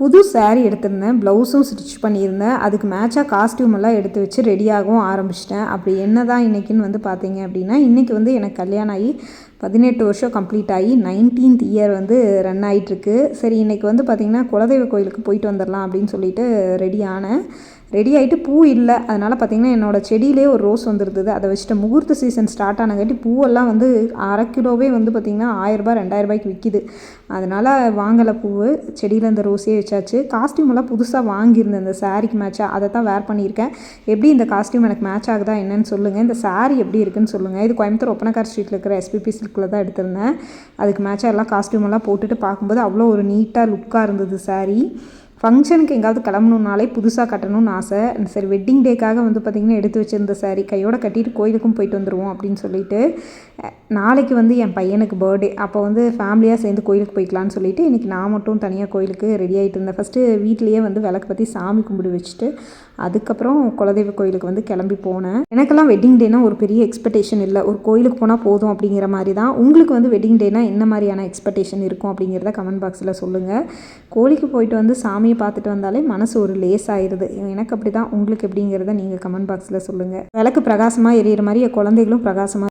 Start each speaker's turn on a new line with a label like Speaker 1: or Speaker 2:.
Speaker 1: புது saree எடுத்திருந்தேன் ப்ளவுஸும் ஸ்டிச் பண்ணியிருந்தேன். அதுக்கு மேட்சாக காஸ்டியூம் எல்லாம் எடுத்து வச்சு ரெடியாகவும் ஆரம்பிச்சிட்டேன். அப்படி என்ன தான் இன்றைக்கின்னு வந்து பார்த்தீங்க அப்படின்னா இன்றைக்கி வந்து எனக்கு கல்யாணம் ஆகி பதினெட்டு வருஷம் கம்ப்ளீட் ஆகி நைன்டீன்த் இயர் வந்து ரன் ஆகிட்டுருக்கு சரி இன்றைக்கி வந்து பார்த்திங்கன்னா குலதெய்வ கோயிலுக்கு போயிட்டு வந்துடலாம் அப்படின்னு சொல்லிட்டு ரெடி ஆனேன். ரெடி ஆகிட்டு பூ இல்லை. அதனால் பார்த்திங்கன்னா என்னோடய செடியிலே ஒரு ரோஸ் வந்துருந்தது. அதை வச்சுட்டு முகூர்த்த சீசன் ஸ்டார்ட் ஆனங்காட்டி பூவெல்லாம் வந்து அரை கிலோவே வந்து பார்த்திங்கன்னா ஆயிரரூபா ரெண்டாயிரரூபாய்க்கு விற்கிது அதனால் வாங்கலை பூவு. செடியில் இந்த ரோஸே வச்சாச்சு. காஸ்ட்யூமெல்லாம் புதுசாக வாங்கியிருந்தேன். இந்த சாரிக்கு மேட்சாக அதை தான் வேர் பண்ணியிருக்கேன். எப்படி இந்த காஸ்ட்யூம் எனக்கு மேட்ச் ஆகுதா என்னன்னு சொல்லுங்கள் இந்த சாரி எப்படி இருக்குன்னு சொல்லுங்கள் இது கோயம்புத்தூர் ஒப்பனக்கார் ஸ்ட்ரீட்டில் இருக்கிற எஸ்பிபி சில்கில் தான் எடுத்திருந்தேன். அதுக்கு மேட்சாக எல்லாம் காஸ்ட்யூமெல்லாம் போட்டுட்டு பார்க்கும்போது அவ்வளோ ஒரு நீட்டாக லுக்காக இருந்தது saree. ஃபங்க்ஷனுக்கு எங்கேயாவது கிளம்பணுன்னாலே புதுசாக கட்டணும்னு ஆசை. சரி வெட்டிங் டேக்காக வந்து பார்த்திங்கன்னா எடுத்து வச்சுருந்த சாரி கையோட கட்டிட்டு கோயிலுக்கும் போயிட்டு வந்துடுவோம் அப்படின்னு சொல்லிட்டு நாளைக்கு வந்து என் பையனுக்கு பர்த்டே அப்போ வந்து ஃபேமிலியாக சேர்ந்து கோயிலுக்கு போய்க்கலான்னு சொல்லிட்டு இன்றைக்கி நான் மட்டும் தனியாக கோயிலுக்கு ரெடி ஆகிட்டு இருந்தேன். ஃபஸ்ட்டு வீட்லேயே வந்து விளக்கு பற்றி சாமி கும்பிடு வச்சுட்டு அதுக்கப்புறம் குலதெய்வ கோயிலுக்கு வந்து கிளம்பி போனேன். எனக்கெல்லாம் வெட்டிங் டேனா ஒரு பெரிய எக்ஸ்பெக்டேஷன் இல்லை. ஒரு கோயிலுக்கு போனால் போதும் அப்படிங்கிற மாதிரி தான். உங்களுக்கு வந்து வெட்டிங் டேனா என்ன மாதிரியான எக்ஸ்பெக்டேஷன் இருக்கும் அப்படிங்கிறத கமெண்ட் பாக்ஸில் சொல்லுங்கள் கோயிலுக்கு போயிட்டு வந்து சாமி சாமியை பார்த்துட்டு வந்தாலே மனசு ஒரு லேஸ் ஆயிடுது எனக்கு அப்படி தான் உங்களுக்கு எப்படிங்கிறத நீங்கள் கமெண்ட் பாக்ஸில் சொல்லுங்கள் விளக்கு பிரகாசமாக எரியிற மாதிரி என் குழந்தைகளும் பிரகாசமாக